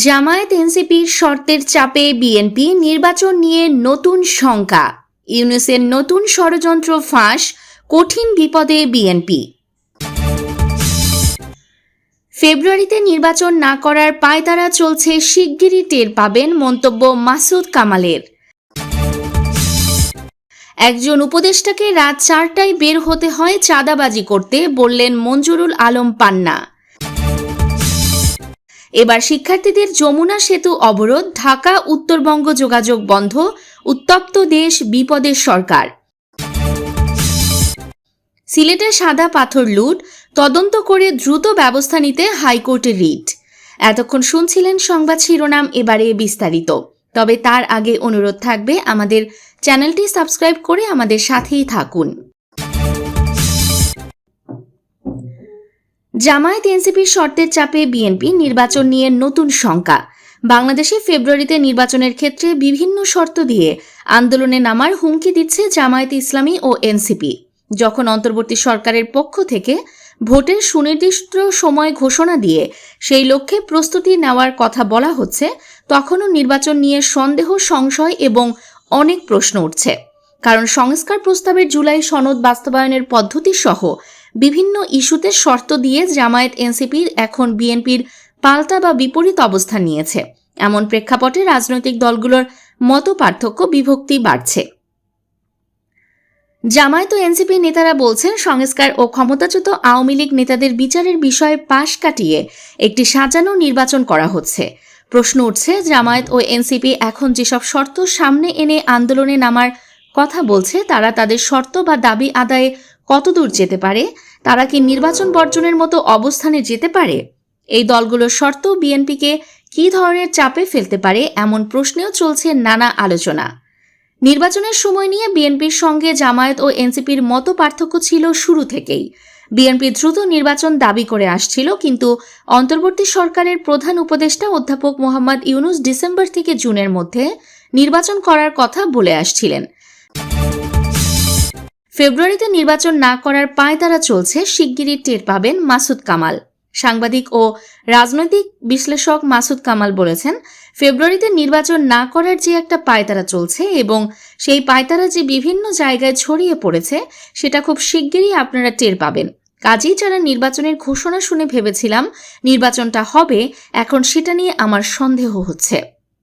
জামায়াত এনসিপির শর্তের চাপে বিএনপি নির্বাচন নিয়ে নতুন শঙ্কা। ইউনুসের নতুন ষড়যন্ত্র ফাঁস, কঠিন বিপদে বিএনপি। ফেব্রুয়ারিতে নির্বাচন না করার পায়তারা চলছে, শিগগিরই টের পাবেন মন্তব্য মাসুদ কামালের। একজন উপদেষ্টাকে রাত চারটায় বের হতে হয় চাঁদাবাজি করতে, বললেন মঞ্জুরুল আলম পান্না। এবার শিক্ষার্থীদের যমুনা সেতু অবরোধ, ঢাকা উত্তরবঙ্গ যোগাযোগ বন্ধ, উত্তপ্ত দেশ, বিপদের সরকার। সিলেটে সাদা পাথর লুট, তদন্ত করে দ্রুত ব্যবস্থা নিতে হাইকোর্টের রিট। এতক্ষণ শুনছিলেন সংবাদ শিরোনাম, এবারে বিস্তারিত। তবে তার আগে অনুরোধ থাকবে আমাদের চ্যানেলটি সাবস্ক্রাইব করে আমাদের সাথেই থাকুন। জামায়াত এনসিপির শর্তের চাপে বিএনপি নির্বাচন নিয়ে নতুন শঙ্কা। বাংলাদেশে ফেব্রুয়ারিতে নির্বাচনের ক্ষেত্রে বিভিন্ন শর্ত দিয়ে আন্দোলনে নামার হুমকি দিচ্ছে জামায়াত ইসলামী ও এনসিপি। যখন অন্তর্বর্তী সরকারের পক্ষ থেকে ভোটের সুনির্দিষ্ট সময় ঘোষণা দিয়ে সেই লক্ষ্যে প্রস্তুতি নেওয়ার কথা বলা হচ্ছে, তখনও নির্বাচন নিয়ে সন্দেহ, সংশয় এবং অনেক প্রশ্ন উঠছে। কারণ সংস্কার প্রস্তাবের জুলাই সনদ বাস্তবায়নের পদ্ধতি সহ বিভিন্ন ইস্যুতে শর্ত দিয়ে জামায়াত এনসিপির এখন বিএনপির পাল্টা বা বিপরীত অবস্থান নিয়েছে। এমন প্রেক্ষাপটে রাজনৈতিক দলগুলোর মত পার্থক্য বিভক্তি বাড়ছে। জামায়াত ও এনসিপি নেতারা বলছেন, সংস্কার ও ক্ষমতাচ্যুত আওয়ামী লীগ নেতাদের বিচারের বিষয়ে পাশ কাটিয়ে একটি সাজানো নির্বাচন করা হচ্ছে। প্রশ্ন উঠছে, জামায়াত ও এনসিপি এখন যেসব শর্ত সামনে এনে আন্দোলনে নামার কথা বলছে, তারা তাদের শর্ত বা দাবি আদায়ে কতদূর যেতে পারে? তারা কি নির্বাচন বর্জনের মতো অবস্থানে যেতে পারে? এই দলগুলোর শর্ত বিএনপিকে কী ধরনের চাপে ফেলতে পারে এমন প্রশ্নেও চলছে নানা আলোচনা। নির্বাচনের সময় নিয়ে বিএনপির সঙ্গে জামায়াত ও এনসিপির মতো পার্থক্য ছিল শুরু থেকেই। বিএনপি দ্রুত নির্বাচন দাবি করে আসছিল, কিন্তু অন্তর্বর্তী সরকারের প্রধান উপদেষ্টা অধ্যাপক মোহাম্মদ ইউনুস ডিসেম্বর থেকে জুনের মধ্যে নির্বাচন করার কথা বলে আসছিলেন। ফেব্রুয়ারিতে নির্বাচন না করার পায়তারা চলছে, শিগগিরই টের পাবেন মাসুদ কামাল। সাংবাদিক ও রাজনৈতিক বিশ্লেষক মাসুদ কামাল বলেছেন, ফেব্রুয়ারিতে নির্বাচন না করার যে একটা পায়তারা চলছে এবং সেই পায়তারা যে বিভিন্ন জায়গায় ছড়িয়ে পড়েছে, সেটা খুব শিগগিরই আপনারা টের পাবেন। কাজেই যারা নির্বাচনের ঘোষণা শুনে ভেবেছিলাম, নির্বাচনটা হবে, এখন সেটা নিয়ে আমার সন্দেহ হচ্ছে।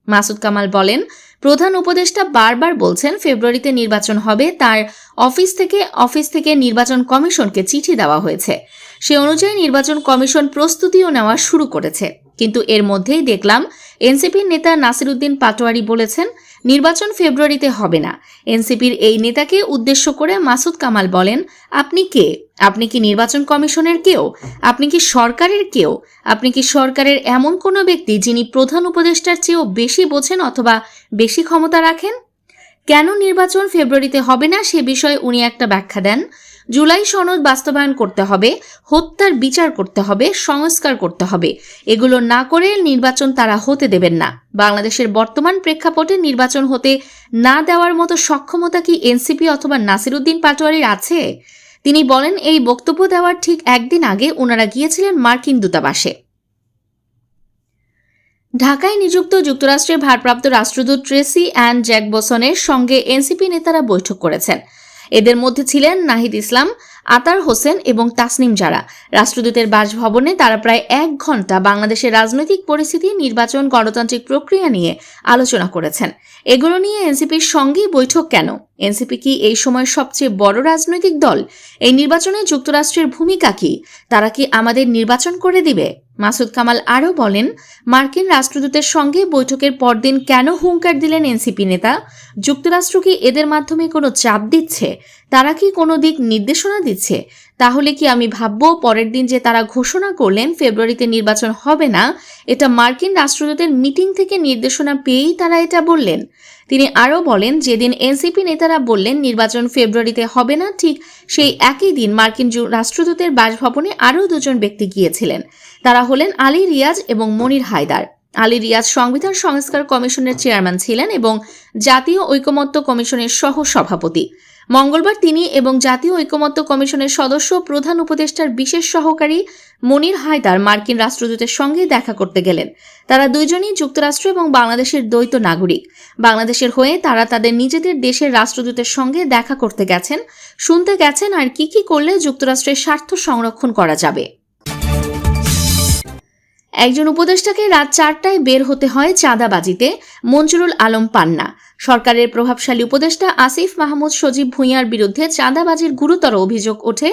মাসুদ কামাল বলেন প্রধান উপদেষ্টা বারবার বলছেন ফেব্রুয়ারিতে নির্বাচন হবে, তার অফিস থেকে অফিস থেকে নির্বাচন কমিশনকে চিঠি দেওয়া হয়েছে। সে অনুযায়ী নির্বাচন কমিশন প্রস্তুতিও নেওয়া শুরু করেছে। কিন্তু এর মধ্যেই দেখলাম এনসিপির নেতা নাসিরুদ্দিন পাটোয়ারি বলেছেন নির্বাচন ফেব্রুয়ারিতে হবে না। এনসিপির এই নেতাকে উদ্দেশ্য করে মাসুদ কামাল বলেন, আপনি কে? আপনি কি নির্বাচন কমিশনের কেউ? আপনি কি সরকারের কেউ? আপনি কি সরকারের এমন কোনো ব্যক্তি যিনি প্রধান উপদেষ্টার চেয়েও বেশি বোঝেন অথবা বেশি ক্ষমতা রাখেন? কেন নির্বাচন ফেব্রুয়ারিতে হবে না সে বিষয়ে উনি একটা ব্যাখ্যা দেন। জুলাই সনদ বাস্তবায়ন করতে হবে, হত্যার বিচার করতে হবে, সংস্কার করতে হবে। এগুলো না করে নির্বাচন তারা হতে দেবেন না। বাংলাদেশের বর্তমান প্রেক্ষাপটে নির্বাচন হতে না দেওয়ার মতো সক্ষমতা কি এনসিপি অথবা নাসিরুদ্দিন পাটোয়ারির আছে? তিনি বলেন, এই বক্তব্য দেওয়ার ঠিক একদিন আগে ওনারা গিয়েছিলেন মার্কিন দূতাবাসে। ঢাকায় নিযুক্ত যুক্তরাষ্ট্রের ভারপ্রাপ্ত রাষ্ট্রদূত ট্রেসি অ্যান্ড জ্যাকবসনের সঙ্গে এনসিপি নেতারা বৈঠক করেছেন। এদের মধ্যে ছিলেন নাহিদ ইসলাম, আতার হোসেন এবং তাসনিম জারা। রাষ্ট্রদূতের বাসভবনে তারা প্রায় এক ঘণ্টা বাংলাদেশের রাজনৈতিক পরিস্থিতি, নির্বাচন, গণতান্ত্রিক প্রক্রিয়া নিয়ে আলোচনা করেছেন। এগুলো নিয়ে এনসিপির সঙ্গেই বৈঠক কেন? এনসিপি কি এই সময় সবচেয়ে বড় রাজনৈতিক দল? এই নির্বাচনে যুক্তরাষ্ট্রের ভূমিকা কি? তারা কি আমাদের নির্বাচন করে দিবে? মাসুদ কামাল আরও বলেন, মার্কিন রাষ্ট্রদূতের সঙ্গে বৈঠকের পরদিন কেন হুঙ্কার দিলেন এনসিপি নেতা? যুক্তরাষ্ট্র কি এদের মাধ্যমে কোনো চাপ দিচ্ছে? তারা কি কোনো দিক নির্দেশনা দিচ্ছে? তাহলে কি আমি ভাববো পরের দিন যে তারা ঘোষণা করলেন ফেব্রুয়ারিতে নির্বাচন হবে না? এটা মার্কিন রাষ্ট্রদূতের মিটিং থেকে নির্দেশনা পেয়েই তারা এটা বললেন। তিনি আরও বলেন, যেদিন এনসিপি নেতারা বললেন নির্বাচন ফেব্রুয়ারিতে হবে না, ঠিক সেই একই দিন মার্কিন রাষ্ট্রদূতের বাসভবনে আরও দুজন ব্যক্তি গিয়েছিলেন। তারা হলেন আলী রিয়াজ এবং মনির হায়দার। আলী রিয়াজ সংবিধান সংস্কার কমিশনের চেয়ারম্যান ছিলেন এবং জাতীয় ঐকমত্য কমিশনের সহ সভাপতি মঙ্গলবার তিনি এবং জাতীয় ঐকমত্য কমিশনের সদস্য প্রধান উপদেষ্টার বিশেষ সহকারী মনির হায়দার মার্কিন রাষ্ট্রদূতের সঙ্গে দেখা করতে গেলেন। তারা দুইজনই যুক্তরাষ্ট্র এবং বাংলাদেশের দ্বৈত নাগরিক। বাংলাদেশের হয়ে তারা তাদের নিজেদের দেশের রাষ্ট্রদূতের সঙ্গে দেখা করতে গেছেন। শুনতে গেছেন আর কি কি করলে যুক্তরাষ্ট্রের স্বার্থ সংরক্ষণ করা যাবে। একজন উপদেষ্টাকে রাত চারটায় বের হতে হয় চাঁদাবাজিতে মঞ্জুরুল আলম পান্না। সরকারের প্রভাবশালী উপদেষ্টা আসিফ মাহমুদ সজীব ভুঁইয়ার বিরুদ্ধে চাঁদাবাজির গুরুতর অভিযোগ ওঠে।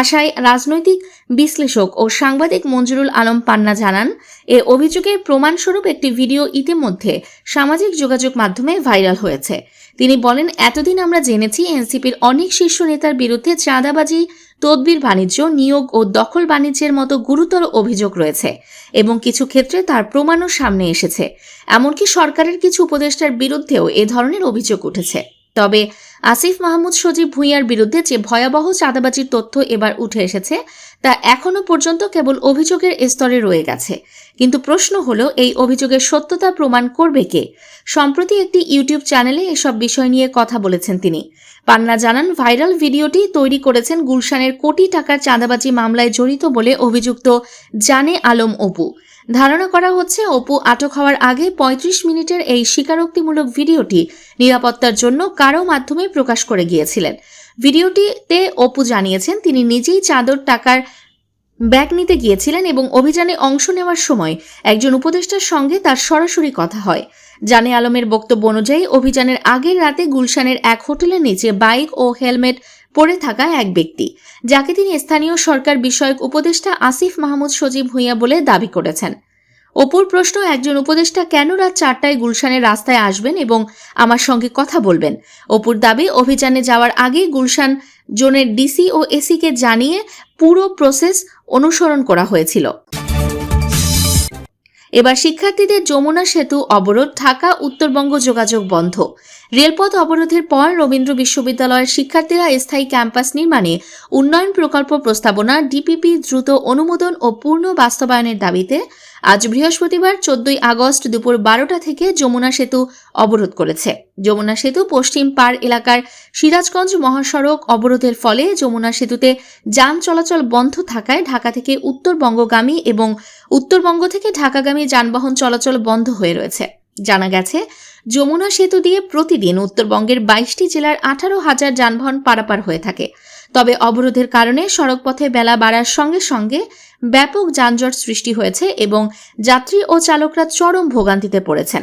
আশায় রাজনৈতিক বিশ্লেষক ও সাংবাদিক মঞ্জুরুল আলম পান্না জানান, এ অভিযোগের প্রমাণস্বরূপ একটি ভিডিও ইতিমধ্যে সামাজিক যোগাযোগ মাধ্যমে ভাইরাল হয়েছে। তিনি বলেন, এতদিন আমরা জেনেছি এনসিপির অনেক শীর্ষ নেতার বিরুদ্ধে চাঁদাবাজি, তদবির বাণিজ্য, নিয়োগ ও দখল বাণিজ্যের মতো গুরুতর অভিযোগ রয়েছে এবং কিছু ক্ষেত্রে তার প্রমাণও সামনে এসেছে। এমনকি সরকারের কিছু উপদেষ্টার বিরুদ্ধেও এ ধরনের অভিযোগ উঠেছে। তবে আসিফ মাহমুদ সজীব ভুঁইয়ার বিরুদ্ধে যে ভয়াবহ চাঁদাবাজির তথ্য এবার উঠে এসেছে, তা এখনও পর্যন্ত কেবল অভিযোগের স্তরে রয়ে গেছে। কিন্তু প্রশ্ন হলো, এই অভিযোগের সত্যতা প্রমাণ করবে কে? সম্প্রতি একটি ইউটিউব চ্যানেলে এসব বিষয় নিয়ে কথা বলেছেন তিনি। পান্না জানান, ভাইরাল ভিডিওটি তৈরি করেছেন গুলশানের কোটি টাকার চাঁদাবাজি মামলায় জড়িত বলে অভিযুক্ত জানে আলম অপু। ধারণা করা হচ্ছে, অপু আটক হওয়ার আগে ৩৫ মিনিটের এই স্বীকারোক্তিমূলক ভিডিওটি নিরাপত্তার জন্য কারও মাধ্যমে প্রকাশ করে গিয়েছিলেন। ভিডিওটিতে অপু জানিয়েছেন, তিনি নিজেই চাদর টাকার ব্যাগ নিতে গিয়েছিলেন এবং অভিযানে অংশ নেওয়ার সময় একজন উপদেষ্টার সঙ্গে তার সরাসরি কথা হয়। জানে আলমের বক্তব্য অনুযায়ী, অভিযানের আগের রাতে গুলশানের এক হোটেলের নিচে বাইক ও হেলমেট পরে থাকা এক ব্যক্তি, যাকে তিনি স্থানীয় সরকার বিষয়ক উপদেষ্টা আসিফ মাহমুদ সজীব ভুঁইয়া বলে দাবি করেছেন। অপুর প্রশ্ন, একজন উপদেষ্টা কেন রাত চারটায় গুলশানের রাস্তায় আসবেন এবং আমার সঙ্গে কথা বলবেন? অপুর দাবি, অভিযানে যাওয়ার আগে গুলশান জোনের ডিসি ও এসিকে জানিয়ে পুরো প্রসেস অনুসরণ করা হয়েছিল। এবার শিক্ষার্থীদের যমুনা সেতু অবরোধ ঢাকা উত্তরবঙ্গ যোগাযোগ বন্ধ। রেলপথ অবরোধের পর রবীন্দ্র বিশ্ববিদ্যালয়ের শিক্ষার্থীরা স্থায়ী ক্যাম্পাস নির্মাণে উন্নয়ন প্রকল্প প্রস্তাবনা, ডিপিপি দ্রুত অনুমোদন ও পূর্ণ বাস্তবায়নের দাবিতে আজ বৃহস্পতিবার চোদ্দই আগস্ট দুপুর বারোটা থেকে যমুনা সেতু অবরোধ করেছে। যমুনা সেতু পশ্চিম পার এলাকার সিরাজগঞ্জ মহাসড়ক অবরোধের ফলে যমুনা সেতুতে যান চলাচল বন্ধ থাকায় ঢাকা থেকে উত্তরবঙ্গগামী এবং উত্তরবঙ্গ থেকে ঢাকাগামী যানবাহন চলাচল বন্ধ হয়ে রয়েছে। জানা গেছে, যমুনা সেতু দিয়ে প্রতিদিন উত্তরবঙ্গের বাইশটি জেলার আঠারো হাজার যানবাহন পারাপার হয়ে থাকে। তবে অবরোধের কারণে সড়কপথে বেলা বাড়ার সঙ্গে সঙ্গে ব্যাপক যানজট সৃষ্টি হয়েছে এবং যাত্রী ও চালকরা চরম ভোগান্তিতে পড়েছেন।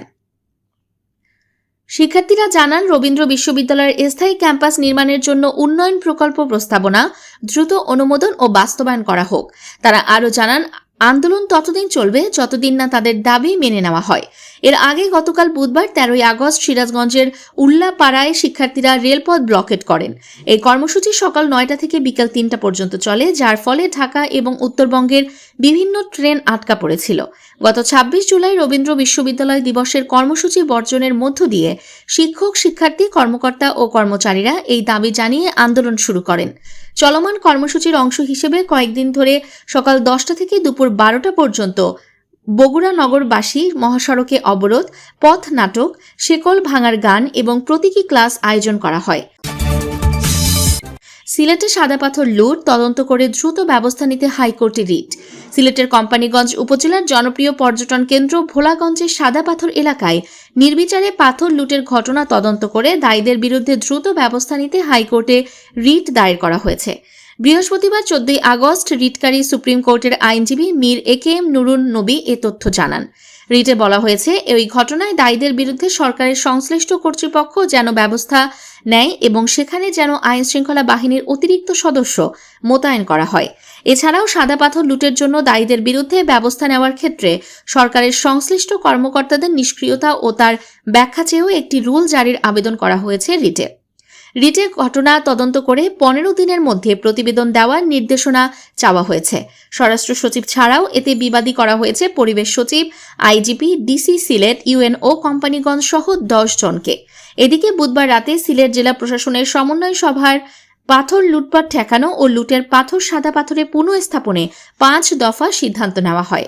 শিক্ষার্থীরা জানান, রবীন্দ্র বিশ্ববিদ্যালয়ের স্থায়ী ক্যাম্পাস নির্মাণের জন্য উন্নয়ন প্রকল্প প্রস্তাবনা দ্রুত অনুমোদন ও বাস্তবায়ন করা হোক। তারা আরও জানান আন্দোলন ততদিন চলবে যতদিন না তাদের দাবি মেনে নেওয়া হয়। এর আগে গতকাল বুধবার তেরোই আগস্ট সিরাজগঞ্জের উল্লাপাড়ায় শিক্ষার্থীরা রেলপথ ব্লকেট করেন। এই কর্মসূচি সকাল নয়টা থেকে বিকাল তিনটা পর্যন্ত চলে, যার ফলে ঢাকা এবং উত্তরবঙ্গের বিভিন্ন ট্রেন আটকা পড়েছিল। গত ২৬ জুলাই রবীন্দ্র বিশ্ববিদ্যালয় দিবসের কর্মসূচি বর্জনের মধ্য দিয়ে শিক্ষক, শিক্ষার্থী, কর্মকর্তা ও কর্মচারীরা এই দাবি জানিয়ে আন্দোলন শুরু করেন। চলমান কর্মসূচির অংশ হিসেবে কয়েকদিন ধরে সকাল দশটা থেকে দুপুর বারোটা পর্যন্ত বগুড়া নগরবাসী মহাসড়কে অবরোধ, পথ নাটক, শেকল ভাঙার গান এবং প্রতীকী ক্লাস আয়োজন করা হয়। সিলেটে সাদা পাথর লুট, তদন্ত করে দ্রুত ব্যবস্থা নিতে হাইকোর্টে রিট। সিলেটের কোম্পানিগঞ্জ উপজেলার জনপ্রিয় পর্যটন কেন্দ্র ভোলাগঞ্জের সাদা পাথর এলাকায় নির্বিচারে পাথর লুটের ঘটনা তদন্ত করে দায়ীদের বিরুদ্ধে দ্রুত ব্যবস্থা নিতে হাইকোর্টে রিট দায়ের করা হয়েছে। বৃহস্পতিবার চোদ্দই আগস্ট রিটকারী সুপ্রিম কোর্টের আইনজীবী মীর এ কে এম নুরুন নবী এ তথ্য জানান। রিটে বলা হয়েছে ওই ঘটনায় দায়ীদের বিরুদ্ধে সরকারের সংশ্লিষ্ট কর্তৃপক্ষ যেন ব্যবস্থা নেয় এবং সেখানে যেন আইন শৃঙ্খলা বাহিনীর অতিরিক্ত সদস্য মোতায়েন করা হয়। এছাড়াও সাদা পাথর লুটের জন্য দায়ীদের বিরুদ্ধে ব্যবস্থা নেওয়ার ক্ষেত্রে সরকারের সংশ্লিষ্ট কর্মকর্তাদের নিষ্ক্রিয়তা ও তার ব্যাখ্যা চেয়েও একটি রুল জারির আবেদন করা হয়েছে রিটে। রিটে ঘটনা তদন্ত করে পনেরো দিনের মধ্যে প্রতিবেদন দেওয়ার নির্দেশনা চাওয়া হয়েছে। স্বরাষ্ট্র সচিব ছাড়াও এতে বিবাদী করা হয়েছে পরিবেশ সচিব, IGP, DC, Sylhet UNO Companiganj সহ দশ জনকে। এদিকে বুধবার রাতে সিলেট জেলা প্রশাসনের সমন্বয় সভার পাথর লুটপাট ঠেকানো ও লুটের পাথর সাদা পাথরে পুনঃস্থাপনে পাঁচ দফা সিদ্ধান্ত নেওয়া হয়।